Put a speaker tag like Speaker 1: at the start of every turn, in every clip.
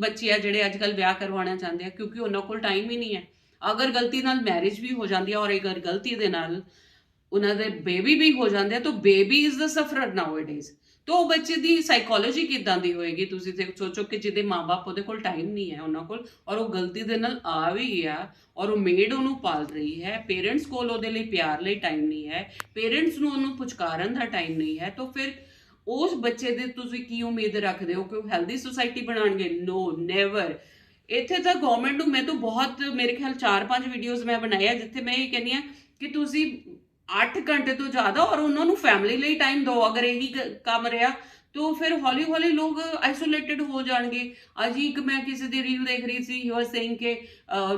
Speaker 1: ਬੱਚੇ ਆ ਜਿਹੜੇ ਅੱਜ ਕੱਲ ਵਿਆਹ ਕਰਵਾਉਣਾ ਚਾਹੁੰਦੇ ਆ, ਕਿਉਂਕਿ ਉਹਨਾਂ ਕੋਲ ਟਾਈਮ ਹੀ ਨਹੀਂ ਹੈ। ਅਗਰ ਗਲਤੀ ਨਾਲ ਮੈਰਿਜ ਵੀ ਹੋ ਜਾਂਦੀ ਹੈ ਔਰ ਅਗਰ ਗਲਤੀ ਦੇ ਨਾਲ ਉਹਨਾਂ ਦੇ ਬੇਬੀ ਵੀ ਹੋ ਜਾਂਦੇ ਆ, ਤਾਂ ਬੇਬੀ ਇਜ਼ ਦਾ ਸਫਰਰ ਨਾਊਅਡੇਜ਼ ਤਾਂ ਉਹ ਬੱਚੇ ਦੀ ਸਾਈਕੋਲੋਜੀ ਕਿਦਾਂ ਦੀ ਹੋਏਗੀ? ਤੁਸੀਂ ਤੇ ਸੋਚੋ ਕਿ ਜਿਹਦੇ ਮਾਪੇ ਉਹਦੇ ਕੋਲ ਟਾਈਮ ਨਹੀਂ ਹੈ ਉਹਨਾਂ ਕੋਲ, ਔਰ ਉਹ ਗਲਤੀ ਦੇ ਨਾਲ ਆ ਵੀ ਗਿਆ, ਔਰ ਉਹ ਮੇਡ ਉਹਨੂੰ ਪਾਲ ਰਹੀ ਹੈ ਪੇਰੈਂਟਸ ਕੋਲ ਉਹਦੇ ਲਈ ਪਿਆਰ ਲਈ ਟਾਈਮ ਨਹੀਂ ਹੈ ਪੇਰੈਂਟਸ ਨੂੰ ਉਹਨੂੰ ਪੁਚਕਾਰਨ ਦਾ ਟਾਈਮ ਨਹੀਂ ਹੈ, ਤਾਂ ਫਿਰ ਉਸ ਬੱਚੇ ਦੇ ਤੁਸੀਂ ਕੀ ਉਮੀਦ ਰੱਖਦੇ ਹੋ ਕਿ ਉਹ ਹੈਲਦੀ ਸੁਸਾਇਟੀ ਬਣਾਣਗੇ ਨੋ ਨੈਵਰ ਇੱਥੇ ਤਾਂ ਗਵਰਨਮੈਂਟ ਨੂੰ ਮੈਂ ਤਾਂ ਬਹੁਤ, ਮੇਰੇ ਖਿਆਲ 4-5 ਵੀਡੀਓਜ਼ ਮੈਂ ਬਣਾਇਆ ਜਿੱਥੇ ਮੈਂ ਇਹ ਕਹਿੰਦੀ ਆ ਕਿ ਤੁਸੀਂ 8 ਘੰਟੇ ਤੋਂ ਜ਼ਿਆਦਾ ਔਰ ਉਹਨਾਂ ਨੂੰ ਫੈਮਿਲੀ ਲਈ ਟਾਈਮ ਦਿਓ। ਅਗਰ ਇਹੀ ਕ- ਕੰਮ ਰਿਹਾ, ਤਾਂ ਫਿਰ ਹੌਲੀ ਹੌਲੀ ਲੋਕ ਆਈਸੋਲੇਟਡ ਹੋ ਜਾਣਗੇ। ਅੱਜ ਹੀ ਇੱਕ ਮੈਂ ਕਿਸੇ ਦੀ ਰੀਲ ਦੇਖ ਰਹੀ ਸੀ ਹੀ ਵਾਸ ਸੇਇੰਗ ਕਿ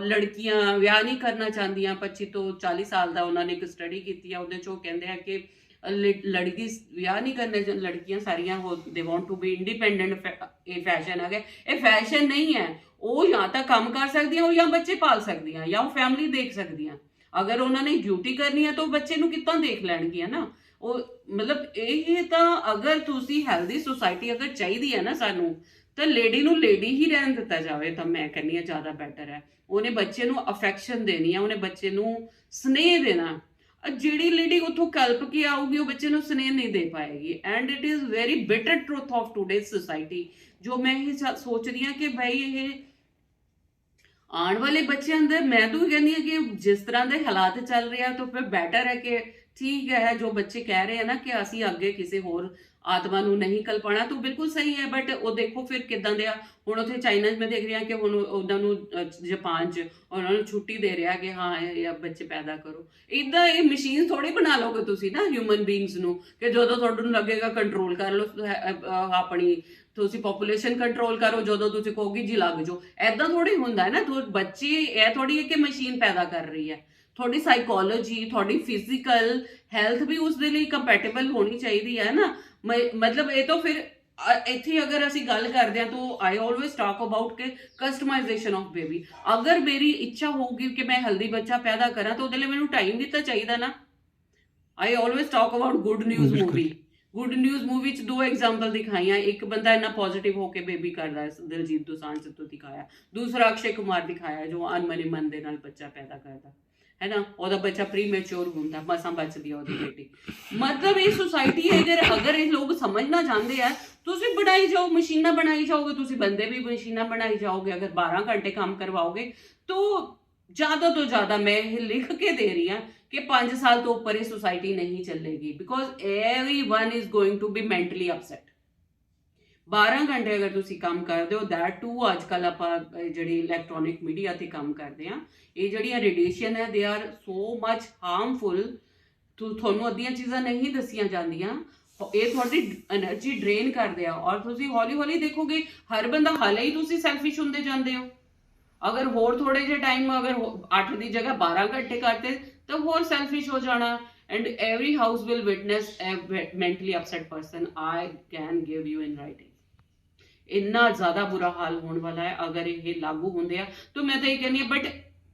Speaker 1: ਲੜਕੀਆਂ ਵਿਆਹ ਨਹੀਂ ਕਰਨਾ ਚਾਹੁੰਦੀਆਂ। 25 ਤੋਂ 40 ਸਾਲ ਦਾ ਉਹਨਾਂ ਨੇ ਇੱਕ ਸਟੱਡੀ ਕੀਤੀ ਆ, ਉਹਦੇ ਚੋਂ ਕਹਿੰਦੇ ਆ ਕਿ ਲੜਕੀ ਵਿਆਹ ਨਹੀਂ ਕਰਨੇ ਚ- ਲੜਕੀਆਂ ਸਾਰੀਆਂ ਦੇ ਵਾਂਟ ਟੂ ਬੀ ਇੰਡੀਪੈਂਡੈਂਟ ਇਹ ਫੈਸ਼ਨ ਆ ਗਿਆ। ਇਹ ਫੈਸ਼ਨ ਨਹੀਂ ਹੈ। ਉਹ ਜਾਂ ਤਾਂ ਕੰਮ ਕਰ ਸਕਦੀਆਂ, ਉਹ ਜਾਂ ਬੱਚੇ ਪਾਲ ਸਕਦੀਆਂ, ਜਾਂ ਉਹ ਫੈਮਿਲੀ ਦੇਖ ਸਕਦੀਆਂ। ਅਗਰ ਉਹਨਾਂ ਨੇ ਡਿਊਟੀ ਕਰਨੀ ਹੈ ਤਾਂ ਉਹ ਬੱਚੇ ਨੂੰ ਕਿੱਦਾਂ ਦੇਖ ਲੈਣਗੀਆਂ ਨਾ? ਉਹ, ਮਤਲਬ ਇਹ ਤਾਂ ਅਗਰ ਤੁਸੀਂ ਹੈਲਦੀ ਸੁਸਾਇਟੀ ਅਗਰ ਚਾਹੀਦੀ ਹੈ ਨਾ ਸਾਨੂੰ, ਤਾਂ ਲੇਡੀ ਨੂੰ ਲੇਡੀ ਹੀ ਰਹਿਣ ਦਿੱਤਾ ਜਾਵੇ ਤਾਂ ਮੈਂ ਕਹਿੰਨੀ ਆ ਜ਼ਿਆਦਾ ਬੈਟਰ ਹੈ। ਉਹਨੇ ਬੱਚੇ ਨੂੰ ਅਫੈਕਸ਼ਨ ਦੇਣੀ ਹੈ, ਉਹਨੇ ਬੱਚੇ ਨੂੰ ਸਨੇਹ ਦੇਣਾ। ਜਿਹੜੀ ਲੇਡੀ ਉਥੋਂ ਕਲਪ ਕੇ ਆਊਗੀ, ਉਹ ਬੱਚੇ ਨੂੰ ਸਨੇਹ ਨਹੀਂ ਦੇ ਪਾਏਗੀ। And it is very bitter truth of today's society ਜੋ ਮੈਂ ਇਹ ਸੋਚਦੀ ਹਾਂ ਕਿ ਭਾਈ ਇਹ ਆਉਣ ਵਾਲੇ ਬੱਚਿਆਂ ਦੇ ਮੈਂ ਤਾਂ ਇਹ ਕਹਿੰਦੀ ਹਾਂ ਕਿ ਜਿਸ ਤਰ੍ਹਾਂ ਦੇ ਹਾਲਾਤ ਚੱਲ ਰਿਹਾ ਤਾਂ ਫਿਰ ਬੈਟਰ ਹੈ ਕਿ ਠੀਕ ਹੈ, ਜੋ ਬੱਚੇ ਕਹਿ ਰਹੇ ਆ ਨਾ ਕਿ ਅਸੀਂ ਅੱਗੇ ਕਿਸੇ ਹੋਰ ਆਤਮਾ ਨੂੰ ਨਹੀਂ ਕਲਪਣਾ, ਤਾਂ ਬਿਲਕੁਲ ਸਹੀ ਹੈ ਬਟ ਉਹ ਦੇਖੋ ਫਿਰ ਕਿਦਾਂ ਦੇ ਆ। ਹੁਣ ਉੱਥੇ ਚਾਈਨਾ 'ਚ ਮੈਂ ਦੇਖ ਰਹੀ ਹਾਂ ਕਿ ਹੁਣ ਉਹਨਾਂ ਨੂੰ ਜਾਪਾਨ 'ਚ ਉਹਨਾਂ ਨੂੰ ਛੁੱਟੀ ਦੇ ਰਿਹਾ ਕਿ ਹਾਂ, ਇਹ ਬੱਚੇ ਪੈਦਾ ਕਰੋ। ਇਦਾਂ ਇਹ ਮਸ਼ੀਨ ਥੋੜੀ ਬਣਾ ਲਓਗੇ ਤੁਸੀਂ ਨਾ ਹਿਊਮਨ ਬੀਇੰਗਸ ਨੂੰ, ਕਿ ਜਦੋਂ ਤੁਹਾਨੂੰ ਲੱਗੇਗਾ ਕੰਟਰੋਲ ਕਰ ਲਓ ਆਪਣੀ, ਤੁਸੀਂ ਪੋਪੂਲੇਸ਼ਨ ਕੰਟਰੋਲ ਕਰੋ, ਜਦੋਂ ਤੁਸੀਂ ਕਹੋਗੇ ਜੀ ਲੱਗ ਜਾਓ। ਐਦਾਂ ਥੋੜੀ ਹੁੰਦਾ ਹੈ ਨਾ, ਤੋ ਬੱਚੇ, ਇਹ ਥੋੜੀ ਹੈ ਕਿ ਮਸ਼ੀਨ ਪੈਦਾ ਕਰ ਰਹੀ ਹੈ। ਤੁਹਾਡੀ ਸਾਈਕੋਲੋਜੀ ਤੁਹਾਡੀ ਫਿਜ਼ੀਕਲ ਹੈਲਥ ਵੀ ਉਸ ਦੇ ਲਈ ਕੰਪੈਟੀਬਲ ਹੋਣੀ ਚਾਹੀਦੀ ਹੈ ਨਾ। ਮ- ਮਤਲਬ ਇਹ ਤਾਂ ਫਿਰ ਇੱਥੇ ਅਗਰ ਅਸੀਂ ਗੱਲ ਕਰਦੇ ਹਾਂ ਤਾਂ ਆਈ ਆਲਵੇਸ ਟਾਕ ਅਬਾਊਟ ਕਿ ਕਸਟਮਾਈਜ਼ੇਸ਼ਨ ਆਫ ਬੇਬੀ ਅਗਰ ਮੇਰੀ ਇੱਛਾ ਹੋਊਗੀ ਕਿ ਮੈਂ ਹੈਲਦੀ ਬੱਚਾ ਪੈਦਾ ਕਰਾਂ ਤਾਂ ਉਹਦੇ ਲਈ ਮੈਨੂੰ ਟਾਈਮ ਵੀ ਤਾਂ ਚਾਹੀਦਾ ਨਾ। I always talk about good
Speaker 2: news.
Speaker 1: Movie good news movie ਚ ਦੋ ਐਗਜ਼ਾਮਪਲ ਦਿਖਾਈਆਂ। ਇੱਕ ਬੰਦਾ ਇੰਨਾ ਪੋਜ਼ਿਟਿਵ ਹੋ ਕੇ ਬੇਬੀ ਕਰਦਾ ਹੈ ਦਿਲਜੀਤ ਦੋਸਾਂਝ ਤੋਂ ਦਿਖਾਇਆ। ਦੂਸਰਾ ਅਕਸ਼ੇ ਕੁਮਾਰ ਦਿਖਾਇਆ ਜੋ ਅਨਮਨੇ ਮਨ ਦੇ ਨਾਲ ਬੱਚਾ ਪੈਦਾ ਕਰਦਾ। ਹੈ ਨਾ ਉਹਦਾ ਬੱਚਾ ਪ੍ਰੀਮੈਚੁਰ ਹੁੰਦਾ ਮਸਾਂ ਬਚਦੀ ਆ ਉਹਦੀ ਬੇਟੀ ਮਤਲਬ ਇਹ ਸੁਸਾਇਟੀ ਹੈ ਅਗਰ ਅਗਰ ਇਹ ਲੋਕ ਸਮਝਣਾ ਚਾਹੁੰਦੇ ਆ ਤੁਸੀਂ ਬਣਾਈ ਜਾਓ ਮਸ਼ੀਨਾਂ ਬਣਾਈ ਜਾਓਗੇ ਤੁਸੀਂ ਬੰਦੇ ਵੀ ਮਸ਼ੀਨਾਂ ਬਣਾਈ ਜਾਓਗੇ ਅਗਰ 12 ਘੰਟੇ ਕੰਮ ਕਰਵਾਓਗੇ ਤਾਂ ਜ਼ਿਆਦਾ ਤੋਂ ਜ਼ਿਆਦਾ ਮੈਂ ਇਹ ਲਿਖ ਕੇ ਦੇ ਰਹੀ ਹਾਂ ਕਿ 5 ਸਾਲ ਤੋਂ ਉੱਪਰ ਇਹ ਸੁਸਾਇਟੀ ਨਹੀਂ ਚੱਲੇਗੀ because everyone is going to be mentally upset 12 ਘੰਟੇ ਅਗਰ ਤੁਸੀਂ ਕੰਮ ਕਰਦੇ ਹੋ ਦੈਟ ਟੂ ਅੱਜ ਕੱਲ ਆਪਾਂ ਜਿਹੜੀ ਇਲੈਕਟ੍ਰੋਨਿਕ ਮੀਡੀਆ ਤੇ ਕੰਮ ਕਰਦੇ ਆ ਇਹ ਜਿਹੜੀਆਂ ਰੇਡੀਏਸ਼ਨ ਹੈ they are so much harmful ਤੁਹਾਨੂੰ ਅੱਧੀਆਂ ਚੀਜ਼ਾਂ ਨਹੀਂ ਦੱਸੀਆਂ ਜਾਂਦੀਆਂ ਇਹ ਤੁਹਾਡੀ એનર્ਜੀ ਡਰੇਨ ਕਰਦੇ ਆ। ਔਰ ਤੁਸੀਂ ਹੌਲੀ ਹੌਲੀ ਦੇਖੋਗੇ, ਹਰ ਬੰਦਾ ਹਾਲੇ ਹੀ ਤੁਸੀਂ ਸੈਲਫਿਸ਼ ਹੁੰਦੇ ਜਾਂਦੇ ਹੋ। ਅਗਰ ਹੋਰ ਥੋੜੇ ਜੇ ਟਾਈਮ ਅਗਰ 8 ਦੀ ਜਗ੍ਹਾ 12 ਘੰਟੇ ਕਰਤੇ ਤਾਂ ਹੋਰ ਸੈਲਫਿਸ਼ ਹੋ ਜਾਣਾ। And every house will witness a mentally upset person i can give you in writing ਇੰਨਾ ਜ਼ਿਆਦਾ ਬੁਰਾ ਹਾਲ ਹੋਣ ਵਾਲਾ ਹੈ, ਅਗਰ ਇਹ ਲਾਗੂ ਹੁੰਦੇ ਆ। ਤਾਂ ਮੈਂ ਤਾਂ ਇਹ ਕਹਿੰਦੀ ਹਾਂ ਬਟ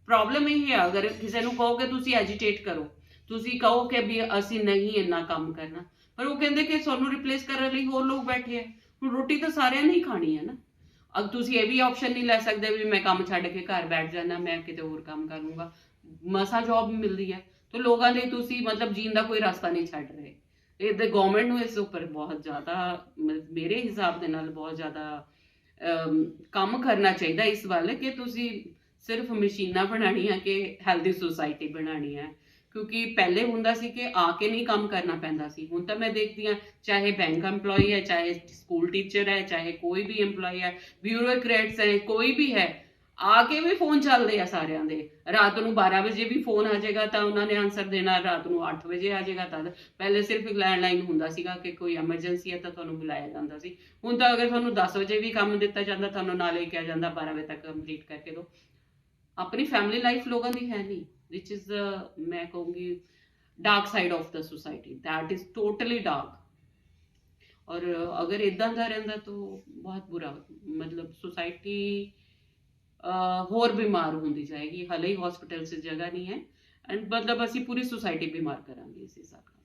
Speaker 1: ਪ੍ਰੋਬਲਮ ਇਹ ਹੈ, ਅਗਰ ਕਿਸੇ ਨੂੰ ਕਹੋਗੇ ਤੁਸੀਂ ਐਜੀਟੇਟ ਕਰੋ, ਤੁਸੀਂ ਕਹੋ ਕਿ ਵੀ ਅਸੀਂ ਨਹੀਂ ਇੰਨਾ ਕੰਮ ਕਰਨਾ। ਪਰ ਉਹ ਕਹਿੰਦੇ ਕਿ ਸਾਨੂੰ ਰਿਪਲੇਸ ਕਰਨ ਲਈ ਹੋਰ ਲੋਕ ਬੈਠੇ ਆ। ਹੁਣ ਰੋਟੀ ਤਾਂ ਸਾਰਿਆਂ ਨੇ ਹੀ ਖਾਣੀ ਹੈ ਨਾ। ਅਗ ਤੁਸੀਂ ਇਹ ਵੀ ਆਪਸ਼ਨ ਨਹੀਂ ਲੈ ਸਕਦੇ ਵੀ ਮੈਂ ਕੰਮ ਛੱਡ ਕੇ ਘਰ ਬੈਠ ਜਾਣਾ ਮੈਂ ਕਿਤੇ ਹੋਰ ਕੰਮ ਕਰੂੰਗਾ। ਮਸਾ ਜੌਬ ਮਿਲਦੀ ਹੈ ਤੇ ਲੋਕਾਂ ਲਈ ਤੁਸੀਂ ਮਤਲਬ ਜੀਣ ਦਾ ਕੋਈ ਰਸਤਾ ਨਹੀਂ ਛੱਡ ਰਹੇ। ਇਹਦੇ ਤੇ ਗਵਰਨਮੈਂਟ ਨੂੰ ਇਸ ਉੱਪਰ ਬਹੁਤ ਜ਼ਿਆਦਾ ਮ- ਮੇਰੇ ਹਿਸਾਬ ਦੇ ਨਾਲ ਬਹੁਤ ਜ਼ਿਆਦਾ ਕੰਮ ਕਰਨਾ ਚਾਹੀਦਾ ਇਸ ਵੱਲ ਕਿ ਤੁਸੀਂ ਸਿਰਫ ਮਸ਼ੀਨਾਂ ਬਣਾਉਣੀਆਂ ਕਿ ਹੈਲਦੀ ਸੁਸਾਇਟੀ ਬਣਾਉਣੀ ਹੈ। ਕਿਉਂਕਿ ਪਹਿਲੇ ਹੁੰਦਾ ਸੀ ਕਿ ਆ ਕੇ ਨਹੀਂ ਕੰਮ ਕਰਨਾ ਪੈਂਦਾ ਸੀ। ਹੁਣ ਤਾਂ ਮੈਂ ਦੇਖਦੀ ਹਾਂ, ਚਾਹੇ ਬੈਂਕ EMPLOYE ਹੈ, ਚਾਹੇ ਸਕੂਲ ਟੀਚਰ ਹੈ, ਚਾਹੇ ਕੋਈ ਵੀ EMPLOYE ਹੈ ਬਿਊਰੋਕਰੇਟਸ ਹੈ, ਕੋਈ ਵੀ ਹੈ ਆ ਕੇ ਵੀ ਫੋਨ ਚੱਲਦੇ ਆ ਸਾਰਿਆਂ ਦੇ। ਰਾਤ ਨੂੰ 12 ਵਜੇ ਵੀ ਫੋਨ ਆ ਜਾਏਗਾ ਤਾਂ ਉਹਨਾਂ ਨੇ ਆਨਸਰ ਦੇਣਾ, ਰਾਤ ਨੂੰ 8 ਵਜੇ ਆ ਜਾਏਗਾ ਤਦ ਪਹਿਲੇ ਸਿਰਫ ਇੱਕ ਲੈਂਡਲਾਈਨ ਹੁੰਦਾ ਸੀਗਾ ਕਿ ਕੋਈ ਐਮਰਜੈਂਸੀ ਹੈ ਤਾਂ ਤੁਹਾਨੂੰ ਬੁਲਾਇਆ ਜਾਂਦਾ ਸੀ। ਹੁਣ ਤਾਂ ਅਗਰ ਤੁਹਾਨੂੰ 10 ਵਜੇ ਵੀ ਕੰਮ ਦਿੱਤਾ ਜਾਂਦਾ ਤੁਹਾਨੂੰ ਨਾਲੇ ਕਿਹਾ ਜਾਂਦਾ 12 ਵਜੇ ਤੱਕ ਕੰਪਲੀਟ ਕਰਕੇ ਦਿਓ। ਆਪਣੀ ਫੈਮਿਲੀ ਲਾਈਫ ਲੋਕਾਂ ਦੀ ਹੈ ਨਹੀਂ ਵਿਚ ਇਜ਼ ਮੈਂ ਕਹੂੰਗੀ dark side of the society that is totally dark ਔਰ ਅਗਰ ਇਦਾਂ ਦਾ ਰਹਿੰਦਾ ਤਾਂ ਬਹੁਤ ਬੁਰਾ, ਮਤਲਬ ਸੋਸਾਇਟੀ ਹੋਰ ਬਿਮਾਰ ਹੁੰਦੀ ਜਾਏਗੀ, ਹਲੇ ਹੀ ਹਸਪੀਟਲ 'ਚ ਜਗ੍ਹਾ ਨਹੀਂ ਹੈ। ਐਂਡ ਮਤਲਬ ਅਸੀਂ ਪੂਰੀ ਸੁਸਾਇਟੀ ਬਿਮਾਰ ਕਰਾਂਗੇ ਇਸ ਹਿਸਾਬ ਨਾਲ।